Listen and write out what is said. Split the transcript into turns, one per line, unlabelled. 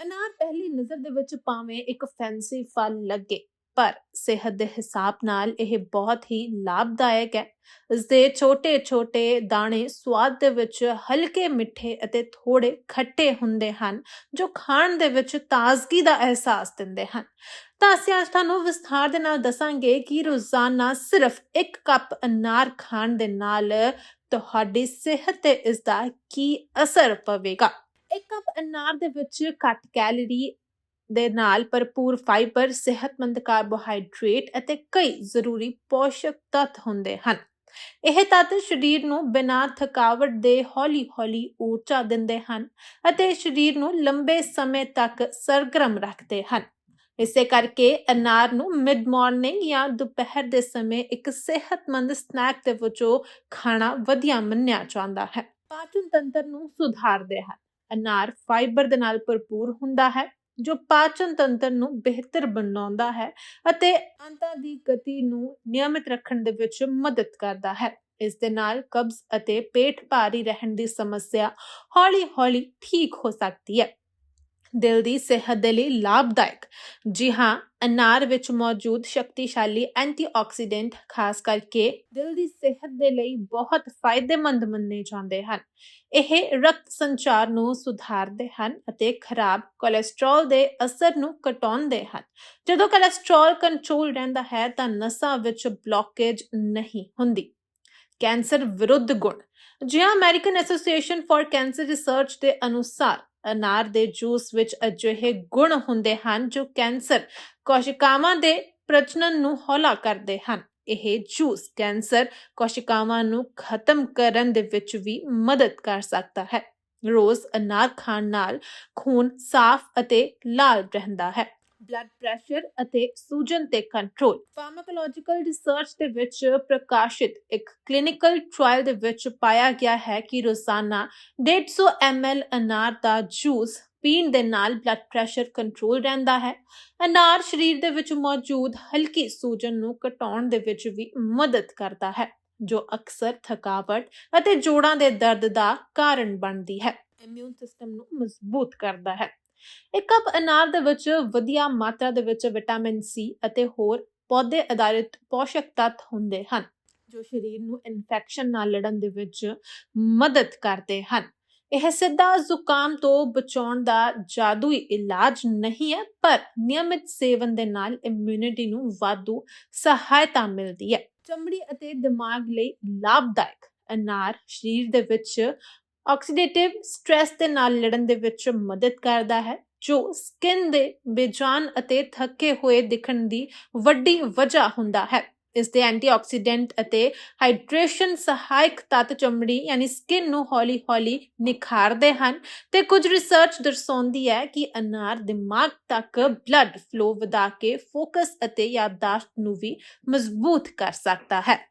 ਅਨਾਰ ਪਹਿਲੀ ਨਜ਼ਰ ਦੇ ਵਿੱਚ ਭਾਵੇਂ ਇੱਕ ਫੈਂਸੀ ਫਲ ਲੱਗੇ, ਪਰ ਸਿਹਤ ਦੇ ਹਿਸਾਬ ਨਾਲ ਇਹ ਬਹੁਤ ਹੀ ਲਾਭਦਾਇਕ ਹੈ। ਇਸ ਦੇ ਛੋਟੇ-ਛੋਟੇ ਦਾਣੇ ਸਵਾਦ ਦੇ ਵਿੱਚ ਹਲਕੇ ਮਿੱਠੇ ਅਤੇ ਥੋੜੇ ਖੱਟੇ ਹੁੰਦੇ ਹਨ, ਜੋ ਖਾਣ ਦੇ ਵਿੱਚ ਤਾਜ਼ਗੀ ਦਾ ਅਹਿਸਾਸ ਦਿੰਦੇ ਹਨ। ਤਾਂ ਅਸੀਂ ਅੱਜ ਤੁਹਾਨੂੰ ਵਿਸਥਾਰ ਦੇ ਨਾਲ ਦੱਸਾਂਗੇ ਕਿ ਰੋਜ਼ਾਨਾ ਸਿਰਫ ਇੱਕ ਕੱਪ ਅਨਾਰ ਖਾਣ ਦੇ ਨਾਲ ਤੁਹਾਡੀ ਸਿਹਤ ਤੇ ਇਸ ਦਾ ਕੀ ਅਸਰ ਪਵੇਗਾ। ਇੱਕ ਕੱਪ ਅਨਾਰ ਦੇ ਵਿੱਚ ਘੱਟ ਕੈਲੋਰੀ ਦੇ ਨਾਲ ਭਰਪੂਰ ਫਾਈਬਰ ਸਿਹਤਮੰਦ ਕਾਰਬੋਹਾਈਡਰੇਟ ਅਤੇ ਕਈ ਜ਼ਰੂਰੀ ਪੋਸ਼ਕ ਤੱਤ ਹੁੰਦੇ ਹਨ। ਇਹ ਤੱਤ ਸਰੀਰ ਨੂੰ ਬਿਨਾਂ ਥਕਾਵਟ ਦੇ ਹੌਲੀ-ਹੌਲੀ ਊਰਜਾ ਦਿੰਦੇ ਹਨ ਅਤੇ ਸਰੀਰ ਨੂੰ ਲੰਬੇ ਸਮੇਂ ਤੱਕ ਸਰਗਰਮ ਰੱਖਦੇ ਹਨ। ਇਸੇ ਕਰਕੇ ਅਨਾਰ ਨੂੰ ਮਿਡ ਮਾਰਨਿੰਗ ਜਾਂ ਦੁਪਹਿਰ ਦੇ ਸਮੇਂ ਇੱਕ ਸਿਹਤਮੰਦ ਸਨੈਕ ਦੇ ਵਜੋਂ ਖਾਣਾ ਵਧੀਆ ਮੰਨਿਆ ਜਾਂਦਾ ਹੈ। ਪਾਚਨ ਤੰਤਰ ਨੂੰ ਸੁਧਾਰਦੇ ਹਨ। ਅਨਾਰ ਫਾਈਬਰ ਦੇ ਨਾਲ ਭਰਪੂਰ ਹੁੰਦਾ ਹੈ, ਜੋ ਪਾਚਨ ਤੰਤਰ ਨੂੰ ਬਿਹਤਰ ਬਣਾਉਂਦਾ ਹੈ ਅਤੇ ਅੰਤਾਂ ਦੀ ਗਤੀ ਨੂੰ ਨਿਯਮਿਤ ਰੱਖਣ ਦੇ ਵਿੱਚ ਮਦਦ ਕਰਦਾ ਹੈ। ਇਸ ਦੇ ਨਾਲ ਕਬਜ਼ ਅਤੇ ਪੇਟ ਭਾਰੀ ਰਹਿਣ ਦੀ ਸਮੱਸਿਆ ਹੌਲੀ-ਹੌਲੀ ਠੀਕ ਹੋ ਸਕਦੀ ਹੈ। ਦਿਲ ਦੀ ਸਿਹਤ ਦੇ ਲਈ ਲਾਭਦਾਇਕ। ਜੀ ਹਾਂ, ਅਨਾਰ ਵਿੱਚ ਮੌਜੂਦ ਸ਼ਕਤੀਸ਼ਾਲੀ ਐਂਟੀਆਕਸੀਡੈਂਟ, ਖਾਸ ਕਰਕੇ ਦਿਲ ਦੀ ਸਿਹਤ ਦੇ ਲਈ ਬਹੁਤ ਫਾਇਦੇਮੰਦ ਮੰਨੇ ਜਾਂਦੇ ਹਨ। ਇਹ ਰਕਤ ਸੰਚਾਰ ਨੂੰ ਸੁਧਾਰਦੇ ਹਨ ਅਤੇ ਖਰਾਬ ਕੋਲੇਸਟ੍ਰੋਲ ਦੇ ਅਸਰ ਨੂੰ ਘਟਾਉਂਦੇ ਹਨ। ਜਦੋਂ ਕੋਲੇਸਟ੍ਰੋਲ ਕੰਟਰੋਲ ਰਹਿੰਦਾ ਹੈ ਤਾਂ ਨਸਾਂ ਵਿੱਚ ਬਲੌਕੇਜ ਨਹੀਂ ਹੁੰਦੀ। ਕੈਂਸਰ ਵਿਰੁੱਧ ਗੁਣ। ਜਿਹਾ ਹਾਂ, American Association for Cancer Research ਦੇ ਅਨੁਸਾਰ ਅਨਾਰ ਦੇ ਜੂਸ ਵਿੱਚ ਅਜਿਹੇ ਗੁਣ ਹੁੰਦੇ ਹਨ ਜੋ ਕੈਂਸਰ ਕੋਸ਼ਿਕਾਵਾਂ ਦੇ ਪ੍ਰਜਨਨ ਨੂੰ ਹੌਲਾ ਕਰਦੇ ਹਨ। ਇਹ ਜੂਸ ਕੈਂਸਰ ਕੋਸ਼ਿਕਾਵਾਂ ਨੂੰ ਖਤਮ ਕਰਨ ਦੇ ਵਿੱਚ ਵੀ ਮਦਦ ਕਰ ਸਕਦਾ ਹੈ। ਰੋਜ਼ ਅਨਾਰ ਖਾਣ ਨਾਲ ਖੂਨ ਸਾਫ਼ ਅਤੇ ਲਾਲ ਰਹਿੰਦਾ ਹੈ। ਬਲੱਡ ਪ੍ਰੈਸ਼ਰ ਅਤੇ ਸੂਜਨ ਤੇ ਕੰਟਰੋਲ ਫਾਰਮਾਕੋਲੋਜੀਕਲ ਰਿਸਰਚ ਦੇ ਵਿੱਚ ਪ੍ਰਕਾਸ਼ਿਤ ਇੱਕ ਕਲੀਨਿਕਲ ਟ੍ਰਾਇਲ ਦੇ ਵਿੱਚ ਪਾਇਆ ਗਿਆ ਹੈ ਕਿ ਰੋਜ਼ਾਨਾ 150 ml ਅਨਾਰ ਦਾ ਜੂਸ ਪੀਣ ਦੇ ਨਾਲ ਬਲੱਡ ਪ੍ਰੈਸ਼ਰ ਕੰਟਰੋਲ ਰਹਿੰਦਾ ਹੈ। ਅਨਾਰ ਸਰੀਰ ਦੇ ਵਿੱਚ ਮੌਜੂਦ ਹਲਕੀ ਸੂਜਨ ਨੂੰ ਘਟਾਉਣ ਦੇ ਵਿੱਚ ਵੀ ਮਦਦ ਕਰਦਾ ਹੈ, ਜੋ ਅਕਸਰ ਥਕਾਵਟ ਅਤੇ ਜੋੜਾਂ ਦੇ ਦਰਦ ਦਾ ਕਾਰਨ ਬਣਦੀ ਹੈ। ਇਮਿਊਨ ਸਿਸਟਮ ਨੂੰ ਮਜ਼ਬੂਤ ਕਰਦਾ ਹੈ। ਇੱਕ ਕੱਪ ਅਨਾਰ ਦੇ ਵਿੱਚ ਵਧੀਆ ਮਾਤਰਾ ਦੇ ਵਿੱਚ ਵਿਟਾਮਿਨ ਸੀ ਅਤੇ ਹੋਰ ਪੌਦੇ ਆਧਾਰਿਤ ਪੋਸ਼ਕ ਤੱਤ ਹੁੰਦੇ ਹਨ, ਜੋ ਸਰੀਰ ਨੂੰ ਇਨਫੈਕਸ਼ਨ ਨਾਲ ਲੜਨ ਦੇ ਵਿੱਚ ਮਦਦ ਕਰਦੇ ਹਨ। ਇਹ ਸਿੱਧਾ ਜ਼ੁਕਾਮ ਤੋਂ ਬਚਾਉਣ ਦਾ ਜਾਦੂਈ ਇਲਾਜ ਨਹੀਂ ਹੈ, ਪਰ ਨਿਯਮਿਤ ਸੇਵਨ ਦੇ ਨਾਲ ਇਮਿਊਨਿਟੀ ਨੂੰ ਵਾਧੂ ਸਹਾਇਤਾ ਮਿਲਦੀ ਹੈ। ਚਮੜੀ ਅਤੇ ਦਿਮਾਗ ਲਈ ਲਾਭਦਾਇਕ ਅਨਾਰ ਸਰੀਰ ਦੇ ਵਿੱਚ ਆਕਸੀਡੇਟਿਵ ਸਟ्रेस ਦੇ ਨਾਲ ਲੜਨ ਦੇ ਵਿੱਚ ਮਦਦ ਕਰਦਾ ਹੈ, ਜੋ ਸਕਿਨ ਦੇ ਬੇਜਾਨ ਅਤੇ ਥੱਕੇ ਹੋਏ ਦਿਖਣ ਦੀ ਵੱਡੀ ਵਜ੍ਹਾ ਹੁੰਦਾ ਹੈ। ਇਸ ਦੇ ਐਂਟੀਆਕਸੀਡੈਂਟ ਅਤੇ ਹਾਈਡਰੇਸ਼ਨ ਸਹਾਇਕ ਤੱਤ ਚਮੜੀ ਯਾਨੀ ਸਕਿਨ ਨੂੰ ਹੌਲੀ-ਹੌਲੀ ਨਿਖਾਰਦੇ ਹਨ ਤੇ ਕੁਝ ਰਿਸਰਚ ਦਰਸਾਉਂਦੀ ਹੈ ਕਿ ਅਨਾਰ ਦਿਮਾਗ ਤੱਕ ਬਲੱਡ ਫਲੋ ਵਧਾ ਕੇ ਫੋਕਸ ਅਤੇ ਯਾਦਦਾਸ਼ਤ ਨੂੰ ਵੀ ਮਜ਼ਬੂਤ ਕਰ ਸਕਦਾ ਹੈ।